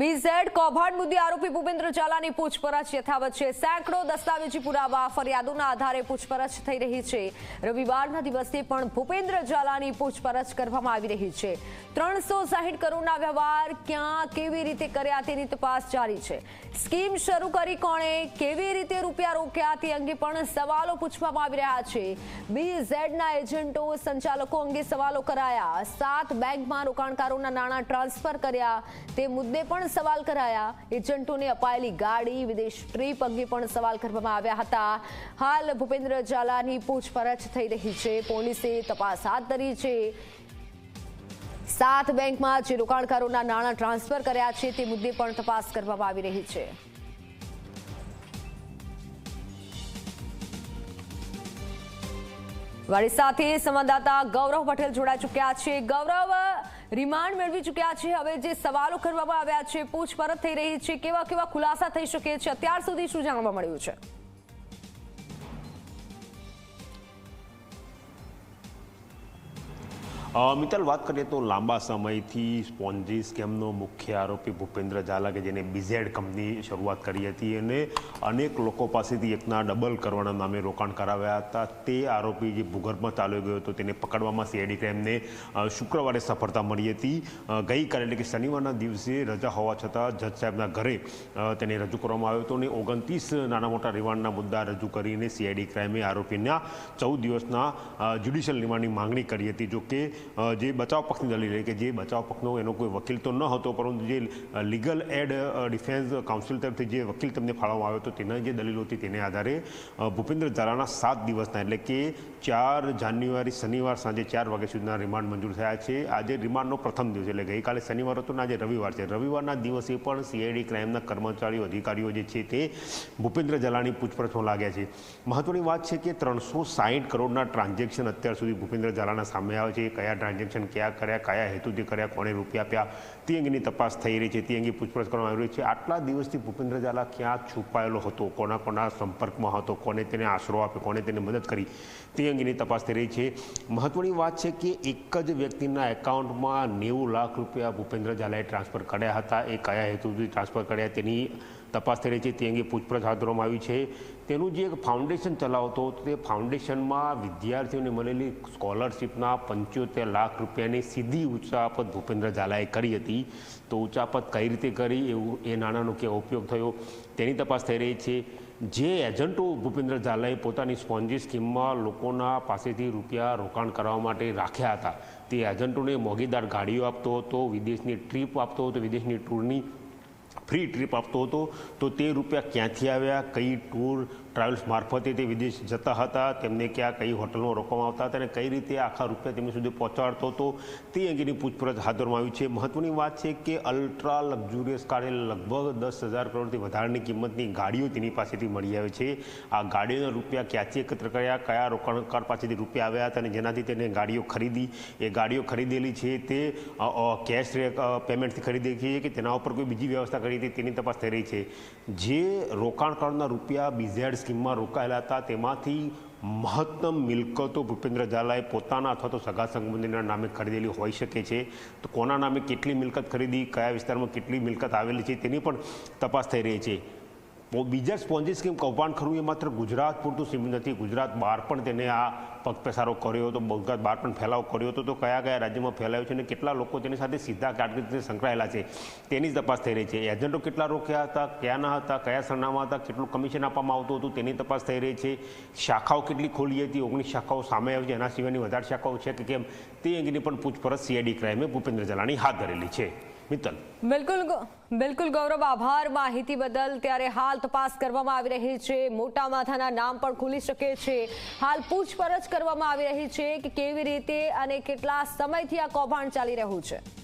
BZ કૌભાંડ મુદ્દે આરોપી ભૂપેન્દ્ર ઝાલાની પૂછપરછ યથાવત છે. સેંકડો દસ્તાવેજી પુરાવા ફરિયાદોના આધારે પૂછપરછ થઈ રહી છે. રવિવારના દિવસે પણ ભૂપેન્દ્ર ઝાલાની પૂછપરછ કરવામાં આવી રહી છે. ત્રણસો સાહીઠ કરોડના વ્યવહાર ક્યાં, કેવી રીતે કર્યા તેની તપાસ જારી છે. સ્કીમ શરૂ કરી કોણે, કેવી રીતે રૂપિયા રોક્યા તે અંગે પણ સવાલો પૂછવામાં આવી રહ્યા છે. બીઝેડના એજન્ટો, સંચાલકો અંગે સવાલો કરાયા. સાત બેંકમાં રોકાણકારોના નાણાં ટ્રાન્સફર કર્યા. તે મુદ્દે પણ સવાલ કરાયા. એજન્ટોને અપાયેલી ગાડી, વિદેશ ટ્રીપ અંગે પણ સવાલ કરવામાં આવ્યા હતા. હાલ ભૂપેન્દ્ર ઝાલાની પૂછપરછ થઈ રહી છે. પોલીસે તપાસ હાથ ધરી છે. સાત બેંકમાં જે રોકાણકારોના નાણાં ટ્રાન્સફર કર્યા છે, તે મુદ્દે પણ તપાસ કરવામાં આવી રહી છે. વાળી સાથે સંવાદદાતા ગૌરવ પટેલ જોડાઈ ચૂક્યા છે. ગૌરવ રિમાન્ડ મેળવી ચૂક્યા છે. હવે જે સવાલો કરવામાં આવ્યા છે, પૂછપરછ થઈ રહી છે, કેવા કેવા ખુલાસા થઈ શકે છે, અત્યાર સુધી શું જાણવા મળ્યું છે? મિત્તલ વાત કરીએ તો લાંબા સમયથી સ્પોન્જી સ્કેમનો મુખ્ય આરોપી ભૂપેન્દ્ર ઝાલા કે જેને બીઝેડ કંપની શરૂઆત કરી હતી અને અનેક લોકો પાસેથી એકના ડબલ કરવાના નામે રોકાણ કરાવ્યા હતા. તે આરોપી જે ભૂગર્ભમાં ચાલ્યો ગયો હતો તેને પકડવામાં સીઆઈડી ક્રાઇમને શુક્રવારે સફળતા મળી હતી. ગઈકાલે એટલે કે શનિવારના દિવસે રજા હોવા છતાં જજ સાહેબના ઘરે તેને રજૂ કરવામાં આવ્યો હતો અને ઓગણત્રીસ નાના મોટા રિમાન્ડના મુદ્દા રજૂ કરીને સીઆઈડી ક્રાઇમે આરોપીના ચૌદ દિવસના જ્યુડિશિયલ રિમાન્ડની માંગણી કરી હતી. જો કે અ, જે બચાવ પક્ષની દલીલ કે જે બચાવ પક્ષનો એનો કોઈ વકીલ તો ન હતો, પરંતુ જે લીગલ એડ ડિફેન્સ કાઉન્સિલ તરફથી જે વકીલ તમને ફાળવવામાં આવ્યો હતો, તેના જે દલીલો હતી, તેને આધારે ભૂપેન્દ્ર ઝાલાના સાત દિવસના એટલે કે ચાર જાન્યુઆરી શનિવાર સાંજે ચાર વાગ્યા સુધીના રિમાન્ડ મંજૂર થયા છે. આજે રિમાન્ડનો પ્રથમ દિવસ એટલે ગઈકાલે શનિવાર હતો અને આજે રવિવાર છે. રવિવારના દિવસે પણ સીઆઈડી ક્રાઇમના કર્મચારીઓ, અધિકારીઓ જે છે તે ભૂપેન્દ્ર ઝાલાની પૂછપરછમાં લાગ્યા છે. મહત્વની વાત છે કે ત્રણસો સાહીઠ કરોડના ટ્રાન્ઝેક્શન અત્યાર સુધી ભૂપેન્દ્ર ઝાલાના સામે આવે છે. કયા ટ્રાન્ઝેક્શન ક્યાં કર્યા, કયા હેતુથી કર્યા, કોણે રૂપિયા આપ્યા, તે અંગેની તપાસ થઈ રહી છે, તે અંગે પૂછપરછ કરવામાં આવી રહી છે. આટલા દિવસથી ભૂપેન્દ્ર ઝાલા ક્યાં છુપાયેલો હતો? કોના કોના સંપર્કમાં હતો? કોને તેને આશરો આપ્યો? કોને તેને મદદ કરી? તે અંગેની તપાસ થઈ રહી છે. મહત્વની વાત છે કે એક જ વ્યક્તિના એકાઉન્ટમાં નેવું લાખ રૂપિયા ભૂપેન્દ્ર ઝાલાએ ટ્રાન્સફર કર્યા હતા. એ કયા હેતુથી ટ્રાન્સફર કર્યા તેની તપાસ થઈ છે તે અંગે પૂછપરછ હાથ ધરવામાં આવી છે. તેનું જે એક ફાઉન્ડેશન ચલાવતો હતો, તે ફાઉન્ડેશનમાં વિદ્યાર્થીઓને મળેલી સ્કોલરશિપના પંચોતેર લાખ રૂપિયાની સીધી ઉચાપત ભૂપેન્દ્ર ઝાલાએ કરી હતી. તો ઉચાપત કઈ રીતે કરી એવું એ નાણાંનો કેવો ઉપયોગ થયો તેની તપાસ થઈ રહી છે. જે એજન્ટો ભૂપેન્દ્ર ઝાલાએ પોતાની સ્પોન્જી સ્કીમમાં લોકોના પાસેથી રૂપિયા રોકાણ કરવા માટે રાખ્યા હતા. તે એજન્ટોને મોંઘીદાર ગાડીઓ આપતો હતો, વિદેશની ટ્રીપ આપતો હતો, વિદેશની ટૂરની ફ્રી ટ્રીપ આપતો હતો તો તે રૂપિયા ક્યાંથી આવ્યા કઈ ટૂર ટ્રાવેલ્સ મારફતે તે વિદેશ જતા હતા. તેમને ક્યાં કઈ હોટલમાં રોકવામાં આવતા હતા અને કઈ રીતે આખા રૂપિયા તેમની સુધી પહોંચાડતો હતો તે અંગેની પૂછપરછ હાથ ધરવામાં આવી છે. મહત્વની વાત છે કે અલ્ટ્રા લક્ઝુરિયસ કારે લગભગ દસ હજાર કરોડથી વધારાની કિંમતની ગાડીઓ તેની પાસેથી મળી આવે છે. આ ગાડીઓના રૂપિયા ક્યાંથી એકત્ર કર્યા, કયા રોકાણકાર પાસેથી રૂપિયા આવ્યા હતા અને જેનાથી તેને ગાડીઓ ખરીદી, એ ગાડીઓ ખરીદેલી છે તે કેશ પેમેન્ટથી ખરીદી છે કે તેના ઉપર કોઈ બીજી વ્યવસ્થા કરી હતી તેની તપાસ થઈ રહી છે. જે રોકાણકારોના રૂપિયા બીઝેડ સ્કીમમાં રોકાયેલા હતા. તેમાંથી મહત્તમ મિલકતો ભૂપેન્દ્ર ઝાલાએ પોતાના અથવા તો સગા સંબંધીના નામે ખરીદેલી હોઈ શકે છે. તો કોના નામે કેટલી મિલકત ખરીદી, કયા વિસ્તારમાં કેટલી મિલકત આવેલી છે તેની પણ તપાસ થઈ રહી છે. બીજા સ્પોન્જી સ્કીમ કૌભાંડ ખરું એ માત્ર ગુજરાત પૂરતું સીમિત નથી. ગુજરાત બહાર પણ તેને આ પગપેસારો કર્યો હતો ગુજરાત બહાર પણ ફેલાવો કર્યો હતો. તો કયા કયા રાજ્યમાં ફેલાયો છે અને કેટલા લોકો તેની સાથે સીધા કારકિર્દી સંકળાયેલા છે, તેની તપાસ થઈ રહી છે. એજન્ટો કેટલા રોક્યા હતા ક્યાંના હતા, કયા સરનામા હતા, કેટલું કમિશન આપવામાં આવતું હતું, તેની તપાસ થઈ રહી છે. શાખાઓ કેટલી ખોલી હતી, ઓગણીસ શાખાઓ સામે આવી છે. એના સિવાયની વધારે શાખાઓ છે કે કેમ તે અંગેની પણ પૂછપરછ સીઆઈડી ક્રાઇમે ભૂપેન્દ્ર જલાણી હાથ ધરેલી છે. મિત્તલ. બિલકુલ બિલકુલ ગૌરવ, આભાર. માહિતી બદલ ત્યારે હાલ તપાસ કરવામાં આવી રહી છે. મોટા માથાના નામ પણ ખુલી શકે છે. હાલ પૂછપરછ કરવામાં આવી રહી છે કે કેવી રીતે અને કેટલા સમયથી આ કૌભાંડ ચાલી રહ્યું છે.